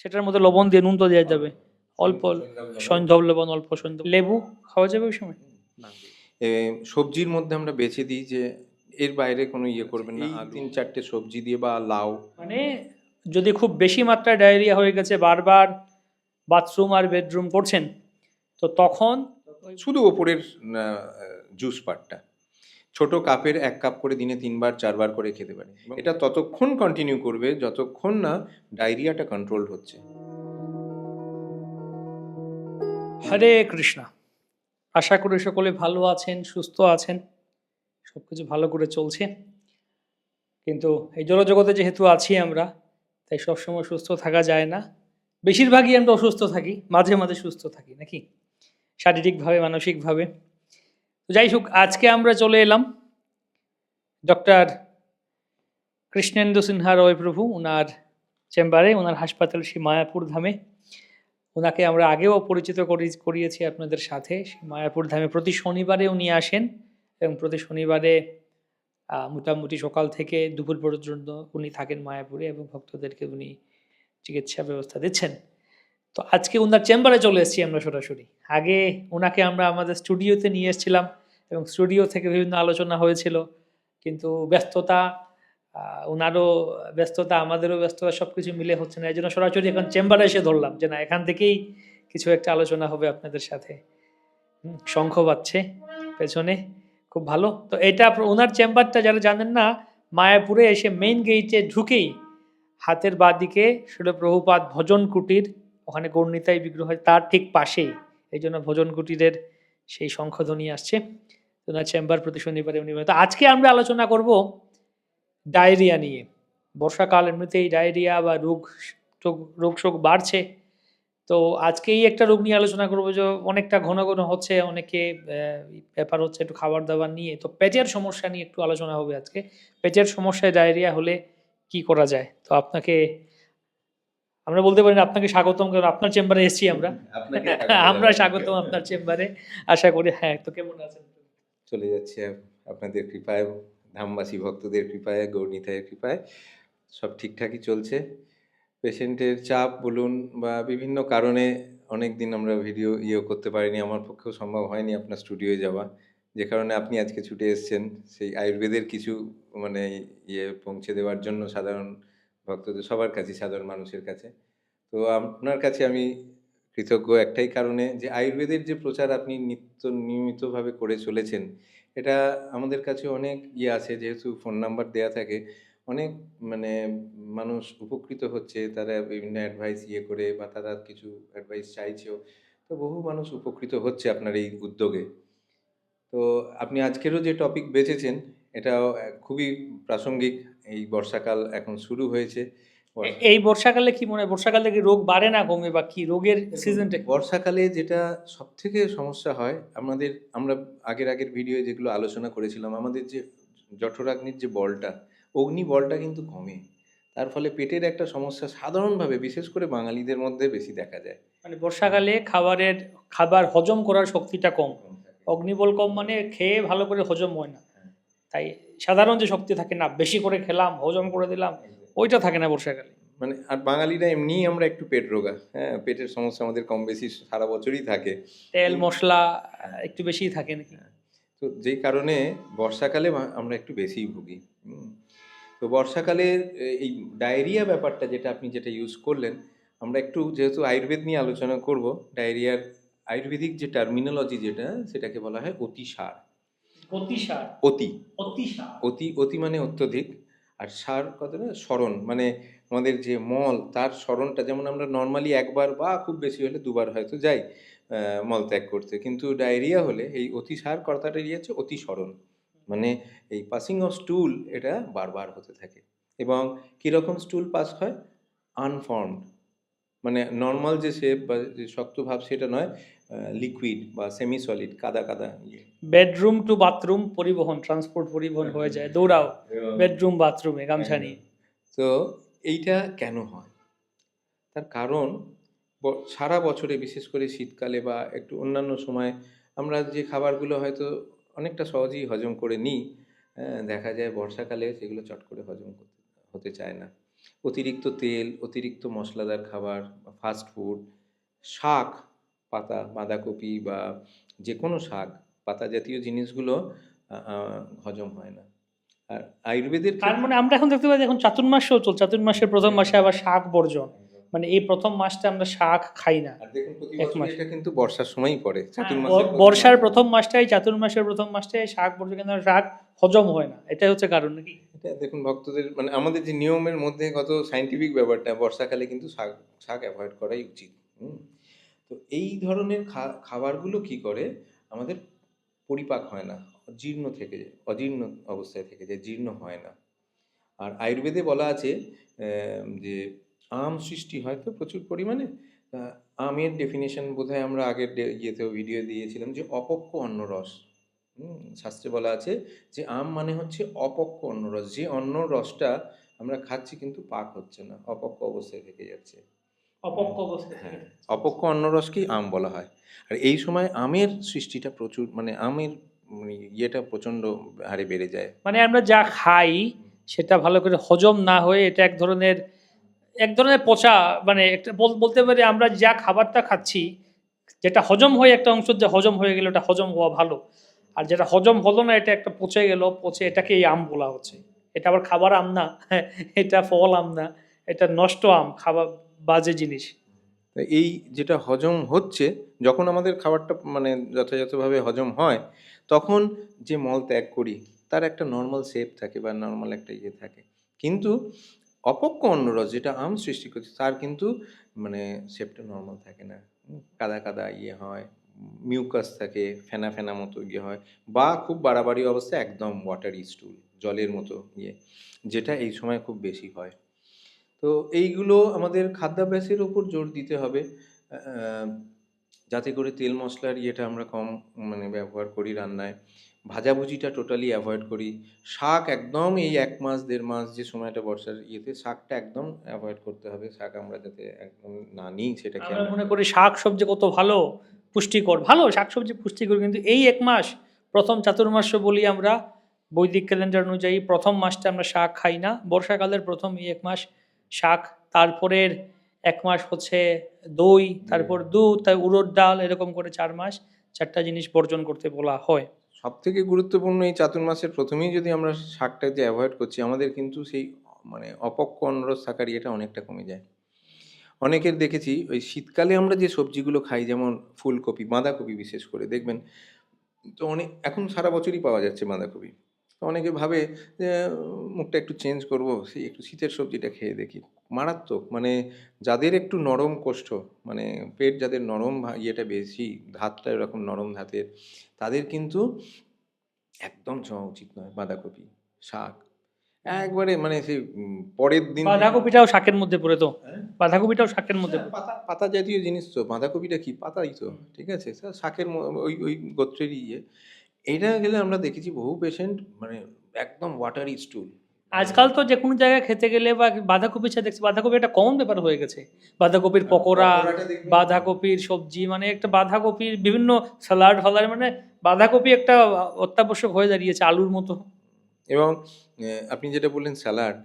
সেটার মধ্যে লবণ দিয়ে নুন তো দেওয়া যাবে। অল্প সন্ধব লবণ অল্প সন্ধব লেবু খাওয়া যাবে ওই সময়? সবজির মধ্যে আমরা বেছে দিই যে এর বাইরে কোনো ইয়ে করবেন না তিন চারটে সবজি দিয়ে বা লাউ। মানে যদি খুব বেশি মাত্রায় ডায়রিয়া হয়ে গেছে বারবার বাথরুম আর বেডরুম করছেন তো তখন শুধু ওপরের জুস পার্টটা ছোট কাপের এক কাপ করে দিনে তিনবার চারবার করে খেতে পারে। এটা ততক্ষণ কন্টিনিউ করবে যতক্ষণ না ডায়রিয়াটা কন্ট্রোল হচ্ছে। হরে কৃষ্ণা। আশা করি সকলে ভালো আছেন সুস্থ আছেন সব কিছু ভালো করে চলছে। কিন্তু এই জড়জগতে যেহেতু আছি আমরা তাই সবসময় সুস্থ থাকা যায় না। বেশিরভাগই আমরা অসুস্থ থাকি মাঝে মাঝে সুস্থ থাকি নাকি? শারীরিকভাবে মানসিকভাবে। যাই হোক, আজকে আমরা চলে এলাম ডক্টর কৃষ্ণেন্দু সিনহা রয় প্রভু ওনার চেম্বারে ওনার হাসপাতাল সেই মায়াপুর ধামে। ওনাকে আমরা আগেও পরিচিত করি, করিয়েছি আপনাদের সাথে। সেই মায়াপুর ধামে প্রতি শনিবারে উনি আসেন এবং প্রতি শনিবারে মোটামুটি সকাল থেকে দুপুর পর্যন্ত উনি থাকেন মায়াপুরে এবং ভক্তদেরকে উনি চিকিৎসা ব্যবস্থা দিচ্ছেন। তো আজকে ওনার চেম্বারে চলে এসেছি আমরা সরাসরি। আগে ওনাকে আমরা আমাদের স্টুডিওতে নিয়ে এসেছিলাম এবং স্টুডিও থেকে বিভিন্ন আলোচনা হয়েছিল। কিন্তু ব্যস্ততা ওনারও ব্যস্ততা, আমাদেরও ব্যস্ততা সব কিছু মিলে হচ্ছে না। এই জন্য সরাসরি এখন চেম্বারে এসে ধরলাম যে না, এখান থেকেই কিছু একটা আলোচনা হবে আপনাদের সাথে। শঙ্খ বাজছে পেছনে, খুব ভালো। তো এটা ওনার চেম্বারটা যারা জানেন না, মায়াপুরে এসে মেইন গেইটে ঢুকেই হাতের বাঁ দিকে শিলপ্রভুপাদ ভজন কুটির ওখানে গৌরনীতাই বিগ্রহ হয়, তার ঠিক পাশেই। এই জন্য ভোজন কুটিরের সেই শঙ্খধ্বনি আসছে। ওনার চেম্বার প্রতি শনিবারে উনি তো আজকে আমরা আলোচনা করব ডায়রিয়া নিয়ে। বর্ষাকাল এমনিতেই ডায়রিয়া বা রোগ রোগ শোক বাড়ছে। তো আজকেই একটা রোগ নিয়ে আলোচনা করব যে অনেকটা ঘন ঘন হচ্ছে, অনেকে ব্যাপার হচ্ছে একটু খাবার দাবার নিয়ে। তো পেটের সমস্যা নিয়ে একটু আলোচনা হবে আজকে। পেটের সমস্যায় ডায়রিয়া হলে কি করা যায়? তো আপনাকে আমরা বলতে পারি আপনাকে স্বাগতম কারণ আপনার চেম্বারে এসেছি আমরা। আমরা স্বাগতম আপনার চেম্বারে। আশা করি হ্যাঁ তো কেমন আছেন? চলে যাচ্ছে আপনাদের কৃপায় ধামবাসী ভক্তদের কৃপায় গৌরনীতায়ের কৃপায়। সব ঠিকঠাকই চলছে। পেশেন্টের চাপ বলুন বা বিভিন্ন কারণে অনেক দিন আমরা ভিডিও ইয়ে করতে পারিনি আমার পক্ষেও সম্ভব হয়নি আপনার স্টুডিওয়ে যাওয়া। যে কারণে আপনি আজকে ছুটে এসছেন সেই আয়ুর্বেদের কিছু মানে ইয়ে পৌঁছে দেওয়ার জন্য সাধারণ ভক্তদের সবার কাছে, সাধারণ মানুষের কাছে। তো আপনার কাছে আমি কৃতজ্ঞ একটাই কারণে যে আয়ুর্বেদের যে প্রচার আপনি নিত্য নিয়মিতভাবে করে চলেছেন, এটা আমাদের কাছে অনেক ইয়ে আছে, যেহেতু ফোন নাম্বার দেয়া থাকে, অনেক মানে মানুষ উপকৃত হচ্ছে, তারা বিভিন্ন অ্যাডভাইস ইয়ে করে বা তারা কিছু অ্যাডভাইস চাইছেও, তো বহু মানুষ উপকৃত হচ্ছে আপনার এই উদ্যোগে। তো আপনি আজকেরও যে টপিক বেছেছেন, এটাও খুবই প্রাসঙ্গিক। এই বর্ষাকাল এখন শুরু হয়েছে। এই বর্ষাকালে কি মনে হয় বর্ষাকালে কি রোগ বাড়ে না কমে বা কি রোগের সিজনটা বর্ষাকালে যেটা সব থেকে সমস্যা হয় আমাদের আমরা আগের আগের ভিডিও যেগুলো আলোচনা করেছিলাম আমাদের যে জঠরাগ্নির যে বলটা অগ্নি বলটা কিন্তু কমে। তার ফলে পেটের একটা সমস্যা সাধারণভাবে বিশেষ করে বাঙালিদের মধ্যে বেশি দেখা যায়। মানে বর্ষাকালে খাবারের খাবার হজম করার শক্তিটা কম। অগ্নিবল কম মানে খেয়ে ভালো করে হজম হয় না। তাই সাধারণ যে শক্তি থাকে না বেশি করে খেলাম হজম করে দিলাম ওইটা থাকে না বর্ষাকালে। মানে আর বাঙালিরা এমনিই আমরা একটু পেট রোগা হ্যাঁ পেটের সমস্যা আমাদের কম বেশি সারা বছরই থাকে। তেল মশলা একটু বেশিই থাকে নাকি? তো যেই কারণে বর্ষাকালে আমরা একটু বেশিই ভুগি তো বর্ষাকালে এই ডায়রিয়া ব্যাপারটা যেটা আপনি যেটা ইউজ করলেন আমরা একটু যেহেতু আয়ুর্বেদ নিয়ে আলোচনা করব ডায়রিয়ার আয়ুর্বেদিক যে টার্মিনোলজি যেটা সেটাকে বলা হয় অতিসার। অতিসার। অতি। অতিসার। অতি অতি মানে অত্যধিক। আর সার কত না? স্মরণ। মানে আমাদের যে মল তার স্মরণটা যেমন আমরা নর্মালি একবার বা খুব বেশি হলে দুবার হয়তো যাই মল ত্যাগ করতে। কিন্তু ডায়রিয়া হলে এই অতিসার কথাটা হচ্ছে অতি স্মরণ মানে এই পাসিং অফ স্টুল এটা বারবার হতে থাকে। এবং কীরকম স্টুল পাস হয়? আনফর্মড মানে নর্মাল যে শেপ বা যে শক্ত ভাব সেটা নয় লিকুইড বা সেমি সলিড কাদা কাদা বেডরুম টু বাথরুম পরিবহন ট্রান্সপোর্ট পরিবহন হয়ে যায় দৌড়াও। বেডরুম বাথরুমে গামছা নিয়ে। তো এইটা কেন হয়? তার কারণ সারা বছরে বিশেষ করে শীতকালে বা একটু অন্যান্য সময় আমরা যে খাবারগুলো হয়তো অনেকটা সহজেই হজম করে নিই হ্যাঁ, দেখা যায় বর্ষাকালে সেগুলো চট করে হজম হতে চায় না। অতিরিক্ত তেল অতিরিক্ত মশলাদার খাবার ফাস্ট ফুড শাক পাতা বাঁধাকপি বা যে কোনো শাক পাতা জাতীয় জিনিসগুলো হজম হয় না। আর আয়ুর্বেদের তার মানে আমরা এখন দেখতে পাচ্ছি এখন চাতুর্মাসও চল চাতুর্মাসের প্রথম মাসে আবার শাক বর্জন। মানে এই প্রথম মাসটা আমরা শাক খাই না। এক মাস। কিন্তু বর্ষার সময়ই পড়ে। হ্যাঁ, বর্ষার প্রথম মাসটাই চাতুর্মাসের প্রথম মাসটাই শাক বর্জন কিন্তু শাক হজম হয় না। এটাই হচ্ছে কারণ নাকি? এটা দেখুন ভক্তদের মানে আমাদের যে নিয়মের মধ্যে কত সাইন্টিফিক ব্যাপারটা বর্ষাকালে কিন্তু শাক শাক অ্যাভয়েড করাই উচিত। হুম। তো এই ধরনের খাবারগুলো কি করে? আমাদের পরিপাক হয় না, জীর্ণ থেকে যায়, অজীর্ণ অবস্থায় থেকে যায়, জীর্ণ হয় না। আর আয়ুর্বেদে বলা আছে যে আম সৃষ্টি হয় তো প্রচুর পরিমাণে। আমের ডেফিনেশন বোধহয় আমরা আগের ইয়েতেও ভিডিও দিয়েছিলাম যে অপক্ষ অন্নরস শাস্ত্রে বলা আছে যে আম মানে হচ্ছে অপক্ষ অন্নরস যে অন্ন রসটা আমরা খাচ্ছি কিন্তু পাক হচ্ছে না অপক্ষ অবস্থায় থেকে যাচ্ছে। অপক্ষ অবস্থা হ্যাঁ অপক্ষ অন্নরসকেই আম বলা হয়। আর এই সময় আমের সৃষ্টিটা প্রচুর মানে আমের মানে ইয়েটা প্রচণ্ড হারে বেড়ে যায়। মানে আমরা যা খাই সেটা ভালো করে হজম না হয়ে এটা এক ধরনের এক ধরনের পচা মানে একটা বল- বলতে পারি আমরা যা খাবারটা খাচ্ছি যেটা হজম হয়ে একটা অংশ যে হজম হয়ে গেল এটা হজম হওয়া ভালো। আর যেটা হজম হলো না এটা একটা পচে গেল পচে এটাকে এই আম বলা হচ্ছে। এটা আবার খাবার আম না এটা ফল আম না এটা নষ্ট আম খাবার বাজে জিনিস। এই যেটা হজম হচ্ছে, যখন আমাদের খাবারটা মানে যথাযথভাবে হজম হয়, তখন যে মল ত্যাগ করি, তার একটা নর্মাল শেপ থাকে বা নর্মাল একটা ইয়ে থাকে। কিন্তু অপক্ষ অন্নরস যেটা আম সৃষ্টি করছে, তার কিন্তু মানে শেপটা নর্মাল থাকে না। কাদা কাদা ইয়ে হয় মিউকাস থাকে, ফেনা ফেনা মতো ইয়ে হয়, বা খুব বাড়াবাড়ি অবস্থায় একদম ওয়াটারি স্টুল জলের মতো ইয়ে যেটা এই সময় খুব বেশি হয়। তো এইগুলো আমাদের খাদ্যাভ্যাসের উপর জোর দিতে হবে যাতে করে তেল মশলার ইয়েটা আমরা কম মানে ব্যবহার করি রান্নায়। ভাজাভুজিটা টোটালি অ্যাভয়েড করি। শাক একদম এই এক মাস দেড় মাস যে সময়টা বর্ষার ইয়েতে শাকটা একদম অ্যাভয়েড করতে হবে। শাক আমরা যাতে একদম না নিই সেটা আমরা মনে করি শাক সবজি কত ভালো পুষ্টিকর। ভালো শাক সবজি পুষ্টিকর কিন্তু এই এক মাস প্রথম চাতুর্মাস্য বলি আমরা বৈদিক ক্যালেন্ডার অনুযায়ী প্রথম মাসটা আমরা শাক খাই না। বর্ষাকালের প্রথম এই এক মাস শাক তারপরের এক মাস হচ্ছে দই তারপর দুধ তাই উড়োর ডাল এরকম করে চার মাস চারটা জিনিস বর্জন করতে বলা হয়। সব থেকে গুরুত্বপূর্ণ এই চাতুর্মাসের প্রথমেই যদি আমরা শাকটা যে অ্যাভয়েড করছি আমাদের কিন্তু সেই মানে অপক্ষ অন্নরস থাকার ইয়েটা অনেকটা কমে যায়। অনেকের দেখেছি ওই শীতকালে আমরা যে সবজিগুলো খাই যেমন ফুলকপি বাঁধাকপি বিশেষ করে দেখবেন তো অনেক এখন সারা বছরই পাওয়া যাচ্ছে বাঁধাকপি। অনেকে ভাবে যে মুখটা একটু চেঞ্জ করব সেই একটু শীতের সবজিটা খেয়ে দেখি। মারাত্মক মানে যাদের একটু নরম কোষ্ঠ মানে পেট যাদের নরম ইয়েটা বেশি ধাতটা এরকম নরম ধাতের তাদের কিন্তু একদম ছোঁয়া উচিত নয় বাঁধাকপি শাক। একবারে মানে সেই পরের দিন বাঁধাকপিটাও শাকের মধ্যে পড়ে তো? হ্যাঁ? বাঁধাকপিটাও শাকের মধ্যে হ্যাঁ, পাতা পাতা জাতীয় জিনিস তো বাঁধাকপিটা কি? পাতাই তো ঠিক আছে? শাকের ওই ওই গোত্রেরই ইয়ে। এটা গেলে আমরা দেখেছি বহু পেশেন্ট মানে একদম ওয়াটারি স্টুল আজকাল তো যে কোনো জায়গায় খেতে গেলে বা বাঁধাকপির সাথে দেখছি বাঁধাকপি একটা কমন ব্যাপার হয়ে গেছে। বাঁধাকপির পকোড়া বাঁধাকপির সবজি মানে একটা বাঁধাকপির বিভিন্ন স্যালাড ফালাড মানে বাঁধাকপি একটা অত্যাবশ্যক হয়ে দাঁড়িয়েছে আলুর মতো। এবং আপনি যেটা বললেন স্যালাড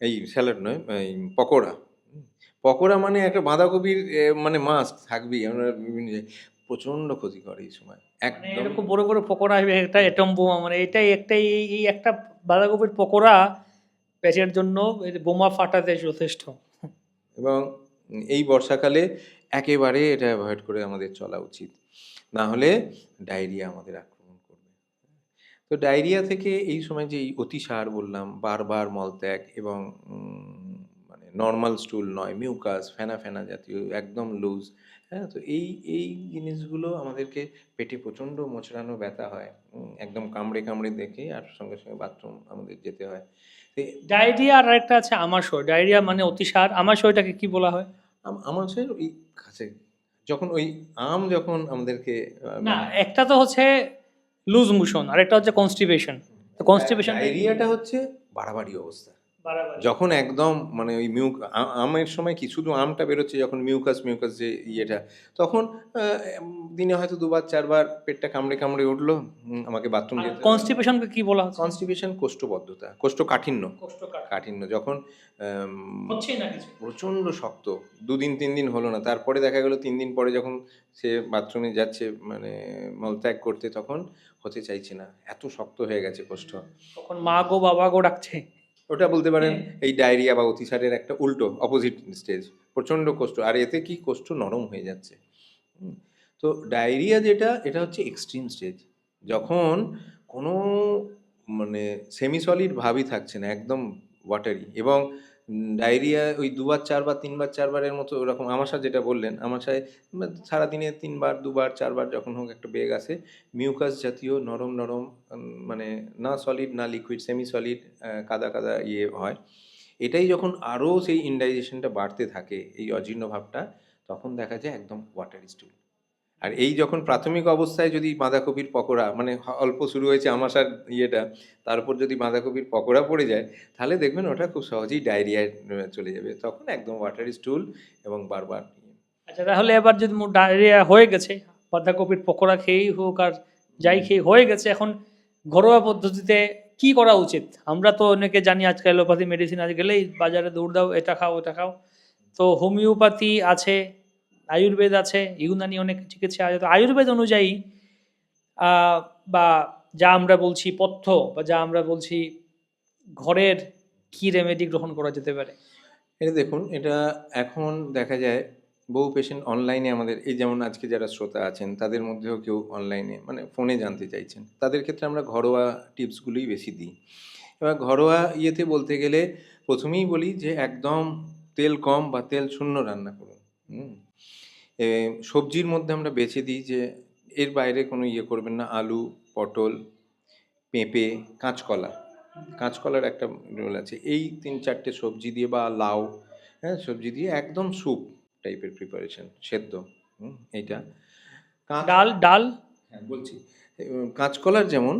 এই স্যালাড নয় পকোড়া। পকোড়া মানে একটা বাঁধাকপির মানে মাস্ক থাকবেই। আমরা বিভিন্ন প্রচণ্ড ক্ষতিকর এই সময়। একদম। এরকম বড় বড় পকোড়া একটা এটম বোমা মানে এটাই একটাই এই একটা বাঁধাকপির পকোড়া পেটের জন্য বোমা ফাটাতে যথেষ্ট। এবং এই বর্ষাকালে একেবারে এটা অ্যাভয়েড করে আমাদের চলা উচিত। না হলে ডায়রিয়া আমাদের আক্রমণ করবে। তো ডায়রিয়া থেকে এই সময় যে অতিসার বললাম বারবার মলত্যাগ এবং মানে নর্মাল স্টুল নয় মিউকাস ফেনা ফেনা জাতীয় একদম লুজ হ্যাঁ তো এই এই জিনিসগুলো আমাদেরকে পেটে প্রচণ্ড মোচড়ানো ব্যথা হয়। একদম কামড়ে কামড়ে দেখে আর সঙ্গে সঙ্গে বাথরুম আমাদের যেতে হয়। ডায়রিয়া আর একটা আছে আমাশয় ডায়রিয়া মানে অতিসার। আমাশয়টাকে কি বলা হয়? আম- আমার হচ্ছে ওই কাছে। যখন ওই আম যখন আমাদেরকে না একটা তো হচ্ছে লুজ মোশন আর একটা হচ্ছে কনস্টিপেশন তো কনস্টিপেশন ডায়রিয়াটা হচ্ছে বাড়াবাড়ি অবস্থা। যখন একদম মানে ওই মিউক আমের সময় কি শুধু আমটা বেরোচ্ছে যখন মিউকাস মিউকাস যে ইয়েটা তখন দিনে হয়তো দুবার চারবার পেটটা কামড়ে কামড়ে উঠল আমাকে বাথরুম যেতে। কনস্টিপেশনকে কি বলা হচ্ছে? কনস্টিপেশন কোষ্ঠবদ্ধতা কোষ্ঠকাঠিন্য। কোষ্ঠকাঠিন্য। কাঠিন্য যখন প্রচণ্ড শক্ত দুদিন তিন দিন হলো না তারপরে দেখা গেলো তিন দিন পরে যখন সে বাথরুমে যাচ্ছে মানে মলত্যাগ করতে তখন হতে চাইছে না এত শক্ত হয়ে গেছে কোষ্ঠ। তখন মা গো বাবা গো ডাকছে। ওটা বলতে পারেন এই ডায়রিয়া বা অতিসারের একটা উল্টো অপোজিট স্টেজ প্রচণ্ড কোষ্ঠ আর এতে কি কোষ্ঠ নরম হয়ে যাচ্ছে। তো ডায়রিয়া যেটা এটা হচ্ছে এক্সট্রিম স্টেজ যখন কোনো মানে সেমিসলিড ভাবই থাকছে না একদম ওয়াটারি এবং ডায়রিয়া ওই দুবার, চারবার, তিনবার, চারবারের মতো ওরকম। আমাশা যেটা বললেন, আমাশায় সারাদিনে তিনবার, দুবার, চারবার যখন হোক একটা বেগ আসে মিউকাস জাতীয় নরম নরম মানে না সলিড না লিকুইড সেমি সলিড কাদা কাদা ইয়ে হয়। এটাই যখন আরও সেই ইনডাইজেশনটা বাড়তে থাকে, এই অজীর্ণ ভাবটা, তখন দেখা যায় একদম ওয়াটার স্টুল আর এই যখন প্রাথমিক অবস্থায় যদি বাঁধাকপির পকোড়া মানে অল্প শুরু হয়েছে আমাশার ইয়েটা তার উপর যদি বাঁধাকপির পকোড়া পড়ে যায় তাহলে দেখবেন ওটা খুব সহজেই ডায়রিয়ায় চলে যাবে। তখন একদম ওয়াটার স্টুল এবং বারবার আচ্ছা তাহলে এবার যদি ডায়রিয়া হয়ে গেছে বাঁধাকপির পকোড়া খেয়েই হোক আর যাই খেয়ে হয়ে গেছে এখন ঘরোয়া পদ্ধতিতে কি করা উচিত? আমরা তো অনেকে জানি আজকাল অ্যালোপ্যাথি মেডিসিন আজ গেলেই বাজারে দৌড় দাও এটা খাও ওটা খাও। তো হোমিওপ্যাথি আছে আয়ুর্বেদ আছে, ইউনানি অনেক চিকিৎসা আছে। আয়ুর্বেদ অনুযায়ী বা যা আমরা বলছি পথ্য বা যা আমরা বলছি ঘরের কি রেমেডি গ্রহণ করা যেতে পারে? এটা দেখুন, এটা এখন দেখা যায় বহু পেশেন্ট অনলাইনে আমাদের, এই যেমন আজকে যারা শ্রোতা আছেন, তাদের মধ্যেও কেউ অনলাইনে মানে ফোনে জানতে চাইছেন। তাদের ক্ষেত্রে আমরা ঘরোয়া টিপসগুলোই বেশি দিই। এবার ঘরোয়া ইয়েতে বলতে গেলে প্রথমেই বলি যে, একদম তেল কম বা তেল শূন্য রান্না করুন। সবজির মধ্যে আমরা বেছে দিই যে এর বাইরে কোনো ইয়ে করবেন না আলু পটল পেঁপে কাঁচকলা। কাঁচকলার একটা রোল আছে। এই তিন চারটে সবজি দিয়ে বা লাউ হ্যাঁ সবজি দিয়ে একদম স্যুপ টাইপের প্রিপারেশন সেদ্ধ হুম, এইটা। ডাল ডাল? হ্যাঁ বলছি। কাঁচকলার যেমন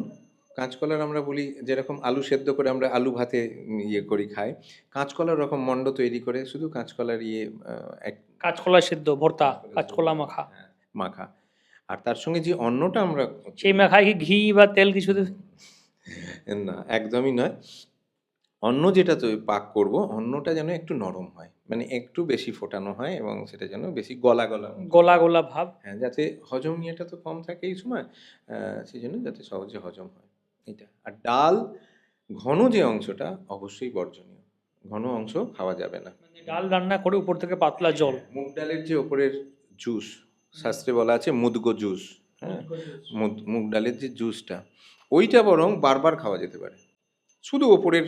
কাঁচকলার আমরা বলি যেরকম আলু সেদ্ধ করে আমরা আলু ভাতে ইয়ে করি খাই কাঁচকলার রকম মণ্ড তৈরি করে শুধু কাঁচকলার ইয়ে এক কাঁচকলা সেদ্ধ ভর্তা কাঁচকলা মাখা। হ্যাঁ, মাখা। আর তার সঙ্গে যে অন্নটা আমরা সেই মাখায় কি ঘি বা তেল কিছু না একদমই নয়। অন্ন যেটা তো পাক করব অন্নটা যেন একটু নরম হয় মানে একটু বেশি ফোটানো হয় এবং সেটা যেন বেশি গলা গলা গলা গলা ভাব। হ্যাঁ যাতে হজম নিয়েটা তো কম থাকে এই সময় সেই জন্য যাতে সহজে হজম হয়। এটা আর ডাল ঘন যে অংশটা অবশ্যই বর্জনীয়। ঘন অংশ খাওয়া যাবে না। ডাল রান্না করে উপর থেকে পাতলা জল। মুগ ডালের যে ওপরের জুস শাস্ত্রে বলা আছে মুদগো জুস হ্যাঁ? মুগ ডালের যে জুসটা ওইটা বরং বারবার খাওয়া যেতে পারে। শুধু ওপরের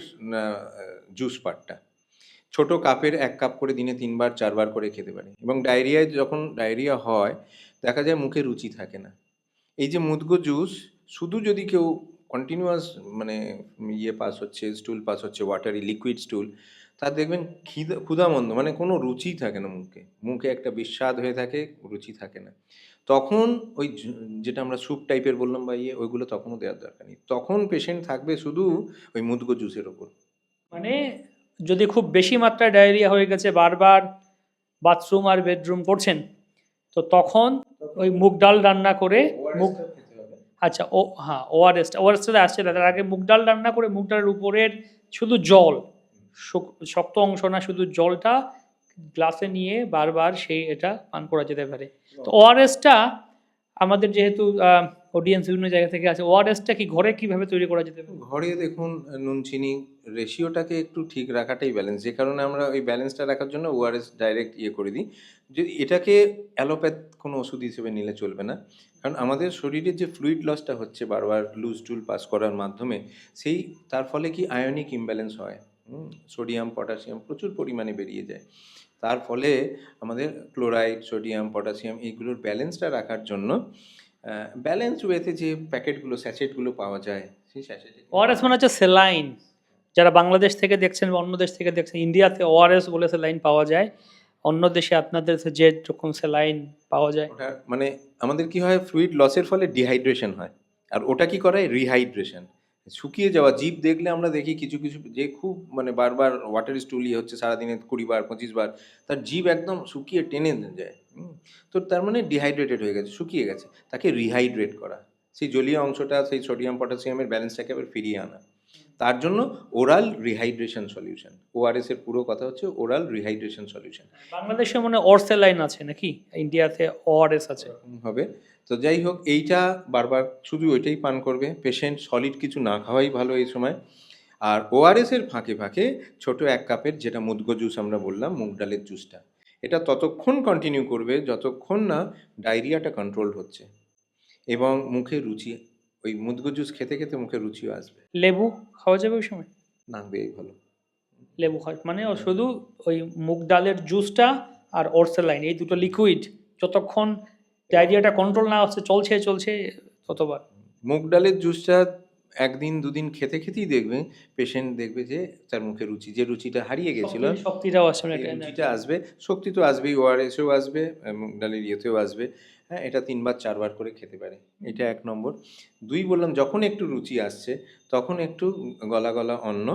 জুস পার্টটা ছোট কাপের এক কাপ করে দিনে তিনবার চারবার করে খেতে পারে। এবং ডায়রিয়ায় যখন ডায়রিয়া হয় দেখা যায় মুখে রুচি থাকে না। এই যে মুদগো জুস শুধু যদি কেউ কন্টিনিউয়াস মানে ইয়ে পাস হচ্ছে স্টুল পাস হচ্ছে ওয়াটারি লিকুইড স্টুল তার দেখবেন খিদা ক্ষুধামন্দ মানে কোনো রুচি থাকে না মুখে। মুখে একটা বিস্বাদ হয়ে থাকে রুচি থাকে না। তখন ওই যেটা আমরা স্যুপ টাইপের বললাম বা ইয়ে ওইগুলো তখনও দেওয়ার দরকার নেই। তখন পেশেন্ট থাকবে শুধু ওই মুদগো জুসের ওপর। মানে যদি খুব বেশি মাত্রায় ডায়রিয়া হয়ে গেছে বারবার বাথরুম আর বেডরুম করছেন তো তখন ওই মুগ ডাল রান্না করে মুগ আচ্ছা ও হ্যাঁ ওআরএসটা ওআরএসটা আসছে না, তার আগে মুগ ডাল রান্না করে মুগ ডালের উপরের শুধু জল শক্ত অংশ না শুধু জলটা গ্লাসে নিয়ে বারবার সেই এটা পান করা যেতে পারে। তো ওআরএসটা আমাদের যেহেতু অডিয়েন্স বিভিন্ন জায়গা থেকে আছে ওআরএসটা কি ঘরে কীভাবে তৈরি করা যেতে পারে? ঘরে দেখুন নুন চিনি রেশিওটাকে একটু ঠিক রাখাটাই ব্যালেন্স যে কারণে আমরা ওই ব্যালেন্সটা রাখার জন্য ওআরএস ডাইরেক্ট ইয়ে করে দিই। যদি এটাকে অ্যালোপ্যাথ কোনো ওষুধ হিসেবে নিলে চলবে না। কারণ আমাদের শরীরের যে ফ্লুইড লসটা হচ্ছে বারবার লুজ টুল পাস করার মাধ্যমে সেই তার ফলে কি আয়নিক ইমব্যালেন্স হয়? সোডিয়াম পটাশিয়াম প্রচুর পরিমাণে বেরিয়ে যায়। তার ফলে আমাদের ক্লোরাইড সোডিয়াম পটাশিয়াম এইগুলোর ব্যালেন্সটা রাখার জন্য ব্যালেন্স ওয়েতে যে প্যাকেটগুলো স্যাচেটগুলো পাওয়া যায় সেই স্যাচেটে ওআরএস মানে হচ্ছে সেলাইন। যারা বাংলাদেশ থেকে দেখছেন বা অন্য দেশ থেকে দেখছেন ইন্ডিয়াতে ওআরএস বলে সেলাইন পাওয়া যায়। অন্য দেশে আপনাদের যে রকম সেলাইন পাওয়া যায়। ওটা মানে আমাদের কি হয় ফ্লুইড লসের ফলে ডিহাইড্রেশন হয়। আর ওটা কি করায়? রিহাইড্রেশন। শুকিয়ে যাওয়া জীব দেখলে আমরা দেখি কিছু কিছু যে খুব মানে বারবার ওয়াটার স্টুলি হচ্ছে সারাদিনে কুড়ি বার পঁচিশ বার তার জীব একদম শুকিয়ে টেনে যায়। তো তার মানে ডিহাইড্রেটেড হয়ে গেছে শুকিয়ে গেছে তাকে রিহাইড্রেট করা। সেই জলীয় অংশটা সেই সোডিয়াম পটাশিয়ামের ব্যালেন্সটাকে আবার ফিরিয়ে আনা। তার জন্য ওরাল রিহাইড্রেশন সলিউশন ওআরএস এর পুরো কথা হচ্ছে ওরাল রিহাইড্রেশন সলিউশন বাংলাদেশে মানে অর্সেলাইন আছে নাকি? ইন্ডিয়াতে ওআরএস আছে। হবে। তো যাই হোক এইটা বারবার শুধু ওইটাই পান করবে। পেশেন্ট সলিড কিছু না খাওয়াই ভালো এই সময়। আর ওআরএস এর ফাঁকে ফাঁকে ছোট এক কাপের যেটা মুদগো জুস আমরা বললাম মুগ ডালের জুসটা এটা ততক্ষণ কন্টিনিউ করবে যতক্ষণ না ডায়রিয়াটা কন্ট্রোল হচ্ছে। এবং মুখে রুচি ওই মুদগো জুস খেতে খেতে মুখে রুচিও আসবে। লেবু খাওয়া যাবে ওই সময়? না বেই ভালো। লেবু খাওয়া মানে শুধু ওই মুগ ডালের জুসটা আর অর্সেলাইন এই দুটো লিকুইড যতক্ষণ ডায়রিয়াটা কন্ট্রোল না হচ্ছে চলছে চলছে ততবার। মুগ ডালের জুসটা একদিন দুদিন খেতে খেতেই দেখবে পেশেন্ট দেখবে যে তার মুখে রুচি যে রুচিটা হারিয়ে গেছিল শক্তিটাও আসে না এই রুচিটা আসবে শক্তি তো আসবেই ওআরএসেও আসবে মুগ ডালের ইয়েতেও আসবে হ্যাঁ এটা তিনবার চারবার করে খেতে পারে এটা এক নম্বর। দুই বললাম যখন একটু রুচি আসছে তখন একটু গলা গলা অন্ন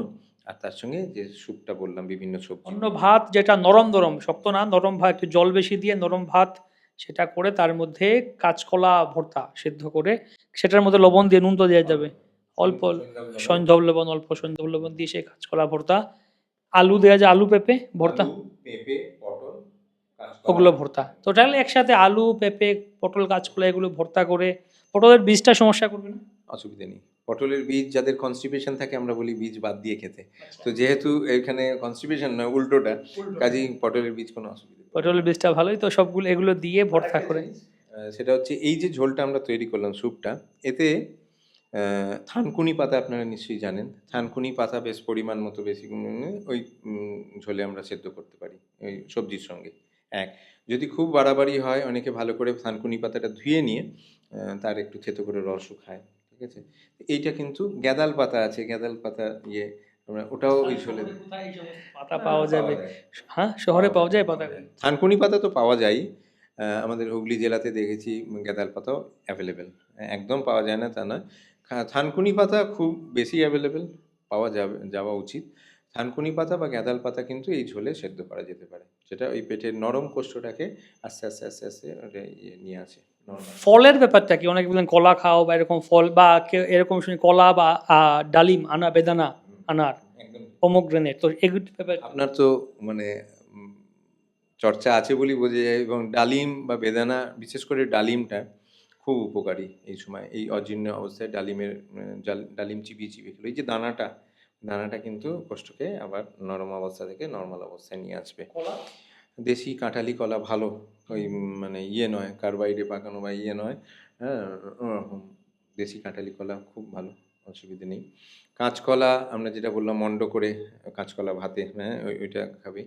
আর তার সঙ্গে যে স্যুপটা বললাম বিভিন্ন সবজি। অন্য ভাত যেটা নরম নরম শক্ত না নরম ভাত একটু জল বেশি দিয়ে নরম ভাত সেটা করে তার মধ্যে কাঁচকলা ভর্তা সিদ্ধ করে সেটার মধ্যে লবণ দিয়ে নুন তো দেওয়া যাবে। অল্প সন্ধব লবণ। অল্প সন্ধব লবণ দিয়ে সেই কাঁচকলা ভর্তা। আলু দেওয়া যায় আলু পেঁপে ভর্তা। পেঁপে পটল ওগুলো ভর্তা। টোটালি একসাথে আলু পেঁপে পটল কাঁচকলা এগুলো ভর্তা করে পটলের বীজটা সমস্যা করবে না? অসুবিধা নেই। পটলের বীজ যাদের কনস্টিপেশন থাকে আমরা বলি বীজ বাদ দিয়ে খেতে। তো যেহেতু এখানে কনস্টিপেশন নয় উল্টোটা। কাজেই পটলের বীজ কোনো অসুবিধা নেই। পটলের বীজটা ভালোই তো সবগুলো এগুলো দিয়ে ভর্তা করে। সেটা হচ্ছে এই যে ঝোলটা আমরা তৈরি করলাম স্যুপটা এতে থানকুনি পাতা আপনারা নিশ্চয়ই জানেন। থানকুনি পাতা বেশ পরিমাণ মতো বেশি ওই ঝোলে আমরা সেদ্ধ করতে পারি ওই সবজির সঙ্গে এক। যদি খুব বাড়াবাড়ি হয় অনেকে ভালো করে থানকুনি পাতাটা ধুয়ে নিয়ে তার একটু থেতো করে রসও খায় ঠিক আছে? এইটা কিন্তু গ্যাদাল পাতা আছে গ্যাদাল পাতা ইয়ে আমরা ওটাও ওই ঝোলে পাতা পাওয়া যাবে? হ্যাঁ? শহরে পাওয়া যায় পাতা? থানকুনি পাতা তো পাওয়া যায়। আমাদের হুগলি জেলাতে দেখেছি গ্যাদাল পাতাও অ্যাভেলেবেল একদম পাওয়া যায় না তা না খা- থানকুনি পাতা খুব বেশি অ্যাভেলেবেল পাওয়া যাবে যাওয়া উচিত। থানকুনি পাতা বা গ্যাদাল পাতা কিন্তু এই ঝোলে সেদ্ধ করা যেতে পারে। সেটা ওই পেটের নরম কোষ্ঠটাকে আস্তে আস্তে আস্তে আস্তে ইয়ে নিয়ে আসে ফলের ব্যাপারটা কি? অনেকে বলেন কলা খাও বা এরকম ফল বা এরকম শুনি কলা বা ডালিম আনা বেদানা আনার পোমোগ্রেনেট তো ব্যাপার আপনার তো মানে চর্চা আছে বলি বোঝা যায় এবং ডালিম বা বেদানা বিশেষ করে ডালিমটা খুব উপকারী এই সময় এই অজীর্ণ অবস্থায় ডালিমের জাল- ডালিম চিবিয়ে চিবিয়ে খেলো। এই যে দানাটা দানাটা কিন্তু কোষ্ঠকে আবার নরম অবস্থা থেকে নর্মাল অবস্থায় নিয়ে আসবে। দেশি কাঁঠালি কলা ভালো ওই মানে ইয়ে নয় কার্বাইডে পাকানো বা ইয়ে নয় হ্যাঁ দেশি কাঁঠালি কলা খুব ভালো অসুবিধে নেই। কাঁচকলা আমরা যেটা বললাম মন্ড করে কাঁচকলা ভাতে হ্যাঁ ওইটা খাবে।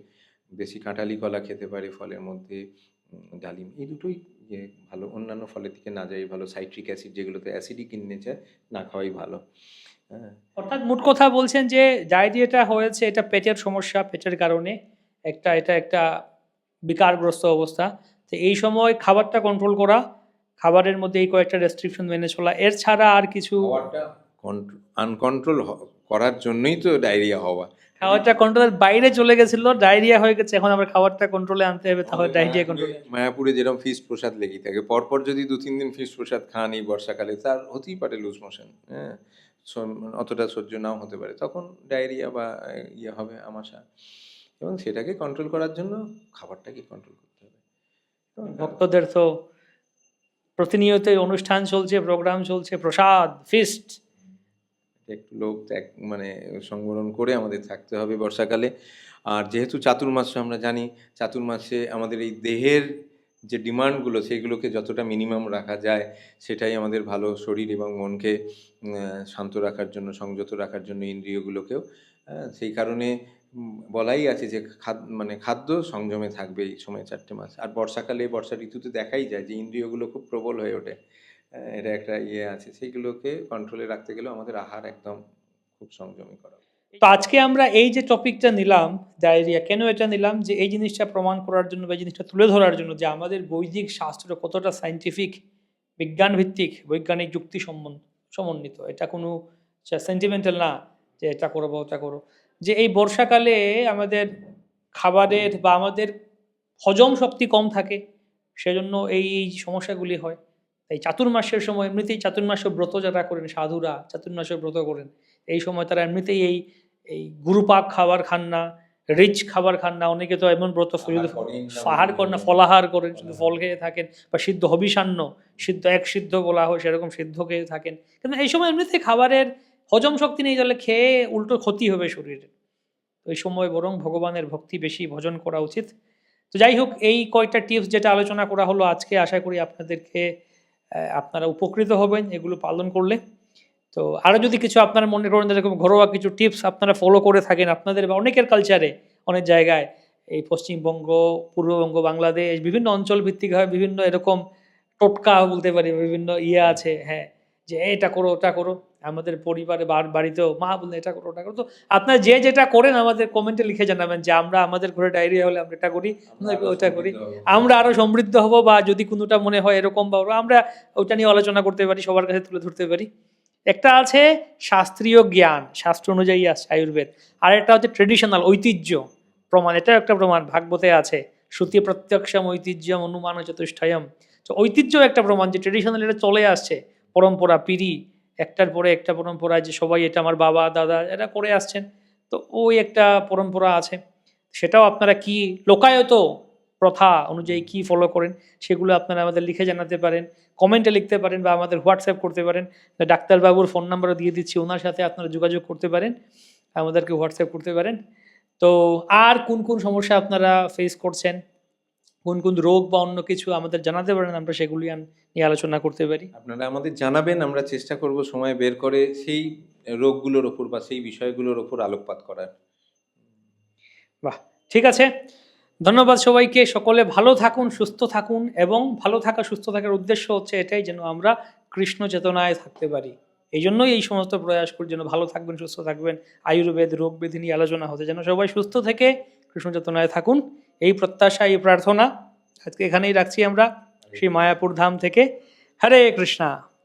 দেশি কাঁঠালি কলা খেতে পারে ফলের মধ্যে ডালিম। এই দুটোই ভালো অন্যান্য ফলের দিকে না যাই ভালো সাইট্রিক অ্যাসিড যেগুলোতে অ্যাসিডিক ইন নেচার না খাওয়াই ভালো হ্যাঁ। অর্থাৎ মোট কথা বলছেন যে ডায়রিয়াটা হয়েছে এটা পেটের সমস্যা পেটের কারণে একটা এটা একটা বিকারগ্রস্ত অবস্থা। তো এই সময় খাবারটা কন্ট্রোল করা খাবারের মধ্যে এই কয়েকটা রেস্ট্রিকশন মেনে চলা। এর ছাড়া আর কিছু আনকন্ট্রোল করার জন্যই তো ডায়রিয়া হওয়া। খাবারটা কন্ট্রোলের বাইরে চলে গেছিল ডায়রিয়া হয়ে গেছে এখন আবার খাবারটা কন্ট্রোলে আনতে হবে তাহলে ডায়রিয়া কন্ট্রোলে মায়াপুরে যেরকম ফিস প্রসাদ লেগে থাকে পরপর যদি দু তিন দিন ফিস প্রসাদ খান এই বর্ষাকালে তার হতেই পারে লুজ মোশন হ্যাঁ? অতটা সহ্য নাও হতে পারে তখন ডায়রিয়া বা ইয়ে হবে আমাশা। এবং সেটাকে কন্ট্রোল করার জন্য খাবারটাকে কন্ট্রোল করতে হবে। ভক্তদের তো প্রতিনিয়তই অনুষ্ঠান চলছে প্রোগ্রাম চলছে প্রসাদ ফিস্ট একটু লোক ত্যাগ মানে সংবরণ করে আমাদের থাকতে হবে বর্ষাকালে। আর যেহেতু চাতুর্মাস্য আমরা জানি চাতুর্মাসে আমাদের এই দেহের যে ডিমান্ডগুলো, সেইগুলোকে যতটা মিনিমাম রাখা যায়, সেটাই আমাদের ভালো শরীর এবং মনকে শান্ত রাখার জন্য, সংযত রাখার জন্য ইন্দ্রিয়গুলোকেও সেই কারণে বলাই আছে যে খাদ্য মানে খাদ্য সংযমে থাকবে এই সময় চারটে মাস। আর বর্ষাকালে, বর্ষা ঋতুতে দেখাই যায় যে ইন্দ্রিয়গুলো খুব প্রবল হয়ে ওঠে। এটা একটা ইয়ে আছে। সেইগুলোকে কন্ট্রোলে রাখতে গেলেও আমাদের আহার একদম খুব সংযমী করা তো আজকে আমরা এই যে টপিকটা নিলাম, ডায়রিয়া, কেন এটা নিলাম? যে এই জিনিসটা প্রমাণ করার জন্য বা এই জিনিসটা তুলে ধরার জন্য যে আমাদের বৈদিক শাস্ত্র কতটা সাইন্টিফিক বিজ্ঞান ভিত্তিক বৈজ্ঞানিক যুক্তি সমন্বিত। এটা কোনো সেন্টিমেন্টাল না যে এটা করো বা ওটা করো। যে এই বর্ষাকালে আমাদের খাবারের বা আমাদের হজম শক্তি কম থাকে, সেজন্য এই এই সমস্যাগুলি হয়। এই চাতুর্মাসের সময় এমনিতেই চাতুর্মাস ব্রত যারা করেন সাধুরা চাতুর্মাস ব্রত করেন এই সময় তারা এমনিতেই এই এই গুরুপাক খাবার খান না রিচ খাবার খান না অনেকে তো এমন ব্রত শুধু আহার করেন না। ফলাহার করেন শুধু ফল খেয়ে থাকেন বা সিদ্ধ হবিষান্ন সিদ্ধ এক সিদ্ধ বলা হয় সেরকম সিদ্ধ খেয়ে থাকেন। কিন্তু এই সময় এমনিতে খাবারের হজম শক্তি নেই তাহলে খেয়ে উল্টো ক্ষতি হবে শরীরে। তো এই সময় বরং ভগবানের ভক্তি বেশি ভজন করা উচিত। তো যাই হোক এই কয়টা টিপস যেটা আলোচনা করা হলো আজকে আশা করি আপনাদেরকে আপনারা উপকৃত হবেন এগুলো পালন করলে। তো আরও যদি কিছু আপনারা মনে করেন যেরকম ঘরোয়া কিছু টিপস আপনারা ফলো করে থাকেন আপনাদের বা অনেকের কালচারে অনেক জায়গায়, এই পশ্চিমবঙ্গ, পূর্ববঙ্গ, বাংলাদেশ, বিভিন্ন অঞ্চল ভিত্তিকভাবে বিভিন্ন এরকম টোটকা বলতে পারি, বিভিন্ন ইয়ে আছে হ্যাঁ যে এটা করো, ওটা করো। আমাদের পরিবারে বার বাড়িতেও মা বললেন এটা করো ওটা করো। তো আপনারা যে যেটা করেন আমাদের কমেন্টে লিখে জানাবেন যে আমরা আমাদের ঘরে ডায়রিয়া হলে আমরা এটা করি ওটা করি। আমরা আরও সমৃদ্ধ হব বা যদি কোনোটা মনে হয় এরকম বা আমরা ওটা নিয়ে আলোচনা করতে পারি সবার কাছে তুলে ধরতে পারি। একটা আছে শাস্ত্রীয় জ্ঞান শাস্ত্র অনুযায়ী আছে আয়ুর্বেদ। আর একটা হচ্ছে ট্রেডিশনাল ঐতিহ্য প্রমাণ এটাও একটা প্রমাণ ভাগবতে আছে শ্রুতি প্রত্যক্ষম ঐতিহ্যম অনুমান চতুষ্টয়ম তো ঐতিহ্য একটা প্রমাণ যে ট্রেডিশনাল এটা চলে আসছে পরম্পরা পিড়ি একটার পরে একটা পরম্পরা যে সবাই এটা আমার বাবা, দাদা এরা করে আসছেন। তো ওই একটা পরম্পরা আছে। সেটাও আপনারা কি লোকায়ত প্রথা অনুযায়ী কি ফলো করেন, সেগুলো আপনারা আমাদের লিখে জানাতে পারেন কমেন্টে লিখতে পারেন বা আমাদের হোয়াটসঅ্যাপ করতে পারেন। ডাক্তারবাবুর ফোন নাম্বারও দিয়ে দিচ্ছি, ওনার সাথে আপনারা যোগাযোগ করতে পারেন, আমাদেরকে হোয়াটসঅ্যাপ করতে পারেন। তো আর কোন কোন সমস্যা আপনারা ফেস করছেন কোন কোন রোগ বা অন্য কিছু আমাদের জানাতে পারেন আমরা সেগুলি নিয়ে আলোচনা করতে পারি। আপনারা আমাদের জানাবেন আমরা চেষ্টা করব সময় বের করে সেই রোগগুলোর ওপর বা সেই বিষয়গুলোর ওপর আলোকপাত করার। বাহ ঠিক আছে। ধন্যবাদ সবাইকে সকলে ভালো থাকুন সুস্থ থাকুন এবং ভালো থাকা সুস্থ থাকার উদ্দেশ্য হচ্ছে এটাই যেন আমরা কৃষ্ণ চেতনায় থাকতে পারি। এই জন্যই এই সমস্ত প্রয়াস করি যেন ভালো থাকবেন সুস্থ থাকবেন আয়ুর্বেদ রোগ ব্যাধি নিয়ে আলোচনা হতে যেন সবাই সুস্থ থেকে কৃষ্ণ চেতনায় থাকুন। এই প্রত্যাশা এই প্রার্থনা আজকে এখানেই রাখছি আমরা শ্রী মায়াপুর ধাম থেকে। হরে কৃষ্ণা।